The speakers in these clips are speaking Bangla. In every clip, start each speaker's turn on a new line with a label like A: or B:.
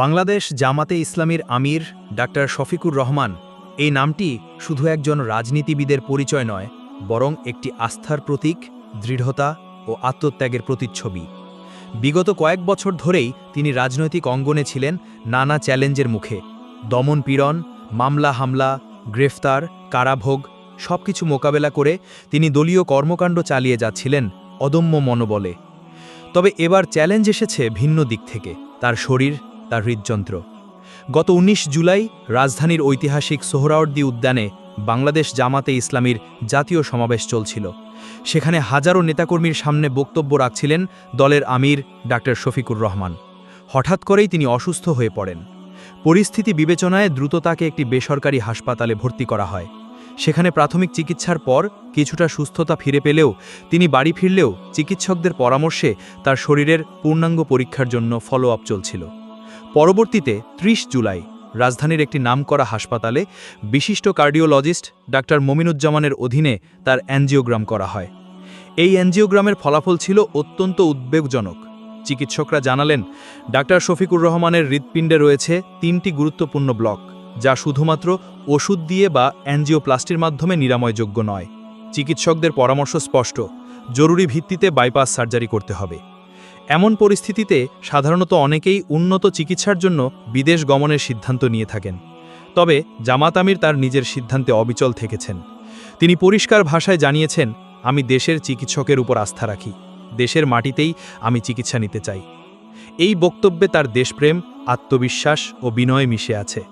A: বাংলাদেশ জামাতে ইসলামীর আমির ডাক্তার শফিকুর রহমান এই নামটি শুধু একজন রাজনীতিবিদের পরিচয় নয়, বরং একটি আস্থার প্রতীক, দৃঢ়তা ও আত্মত্যাগের প্রতিচ্ছবি। বিগত কয়েক বছর ধরেই তিনি রাজনৈতিক অঙ্গনে ছিলেন নানা চ্যালেঞ্জের মুখে। দমন পীড়ন, মামলা হামলা, গ্রেফতার, কারাভোগ সবকিছু মোকাবেলা করে তিনি দলীয় কর্মকাণ্ড চালিয়ে যাচ্ছিলেন অদম্য মনোবলে। তবে এবার চ্যালেঞ্জ এসেছে ভিন্ন দিক থেকে। তার শরীর তার হৃদযন্ত্র। গত ১৯ জুলাই রাজধানীর ঐতিহাসিক সোহরাওয়ার্দী উদ্যানে বাংলাদেশ জামাতে ইসলামীর জাতীয় সমাবেশ চলছিল। সেখানে হাজারো নেতাকর্মীর সামনে বক্তব্য রাখছিলেন দলের আমির ডাক্তার শফিকুর রহমান। হঠাৎ করেই তিনি অসুস্থ হয়ে পড়েন। পরিস্থিতি বিবেচনায় দ্রুত তাকে একটি বেসরকারি হাসপাতালে ভর্তি করা হয়। সেখানে প্রাথমিক চিকিৎসার পর কিছুটা সুস্থতা ফিরে পেলেও তিনি বাড়ি ফিরলেও চিকিৎসকদের পরামর্শে তার শরীরের পূর্ণাঙ্গ পরীক্ষার জন্য ফলো আপ চলছিল। পরবর্তীতে ৩০ জুলাই রাজধানীর একটি নামকরা হাসপাতালে বিশিষ্ট কার্ডিওলজিস্ট ডাক্তার মমিনুজ্জামানের অধীনে তার অ্যাঞ্জিওগ্রাম করা হয়। এই অ্যাঞ্জিওগ্রামের ফলাফল ছিল অত্যন্ত উদ্বেগজনক। চিকিৎসকরা জানালেন, ডাক্তার শফিকুর রহমানের হৃৎপিণ্ডে রয়েছে তিনটি গুরুত্বপূর্ণ ব্লক, যা শুধুমাত্র ওষুধ দিয়ে বা অ্যাঞ্জিওপ্লাস্টির মাধ্যমে নিরাময়যোগ্য নয়। চিকিৎসকদের পরামর্শ স্পষ্ট, জরুরি ভিত্তিতে বাইপাস সার্জারি করতে হবে। এমন পরিস্থিতিতে সাধারণত অনেকেই উন্নত চিকিৎসার জন্য বিদেশ গমনের সিদ্ধান্ত নিয়ে থাকেন। তবে জামাত আমির তার নিজের সিদ্ধান্তে অবিচল থেকেছেন। তিনি পরিষ্কার ভাষায় জানিয়েছেন, আমি দেশের চিকিৎসকের উপর আস্থা রাখি। দেশের মাটিতেই আমি চিকিৎসা নিতে চাই। এই বক্তব্যে তার দেশপ্রেম, আত্মবিশ্বাস ও বিনয় মিশে আছে।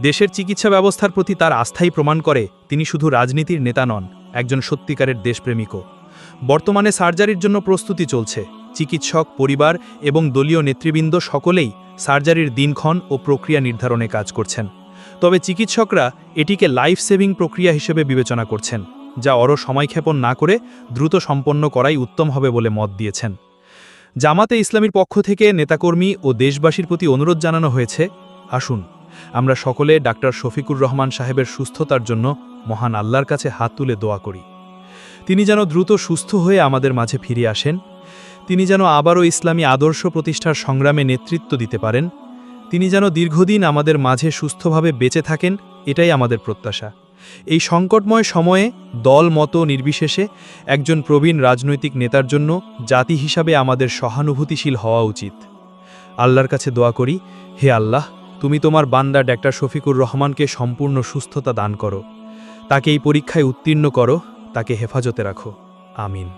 A: দেশের চিকিৎসা ব্যবস্থার প্রতি তার আস্থাই প্রমাণ করে তিনি শুধু রাজনীতির নেতা নন, একজন সত্যিকারের দেশপ্রেমিকও। বর্তমানে সার্জারির জন্য প্রস্তুতি চলছে। চিকিৎসক, পরিবার এবং দলীয় নেতৃবৃন্দ সকলেই সার্জারির দিনক্ষণ ও প্রক্রিয়া নির্ধারণে কাজ করছেন। তবে চিকিৎসকরা এটিকে লাইফ সেভিং প্রক্রিয়া হিসেবে বিবেচনা করছেন, যা অর সময়ক্ষেপণ না করে দ্রুত সম্পন্ন করাই উত্তম হবে বলে মত দিয়েছেন। জামাতে ইসলামীর পক্ষ থেকে নেতাকর্মী ও দেশবাসীর প্রতি অনুরোধ জানানো হয়েছে, আসুন, আমরা সকলে ডাক্তার শফিকুর রহমান সাহেবের সুস্থতার জন্য মহান আল্লাহর কাছে হাত তুলে দোয়া করি। তিনি যেন দ্রুত সুস্থ হয়ে আমাদের মাঝে ফিরে আসেন তিনি যেন আবারও ইসলামী আদর্শ প্রতিষ্ঠার সংগ্রামে নেতৃত্ব দিতে পারেন, তিনি যেন দীর্ঘদিন আমাদের মাঝে সুস্থভাবে বেঁচে থাকেন, এটাই আমাদের প্রত্যাশা। এই সংকটময় সময়ে দল মতো নির্বিশেষে একজন প্রবীণ রাজনৈতিক নেতার জন্য জাতি হিসাবে আমাদের সহানুভূতিশীল হওয়া উচিত। আল্লাহর কাছে দোয়া করি, হে আল্লাহ, তুমি তোমার বান্দা ডাক্তার শফিকুর রহমানকে সম্পূর্ণ সুস্থতা দান করো। তাকে এই পরীক্ষায় উত্তীর্ণ করো, তাকে হেফাজতে রাখো। আমিন।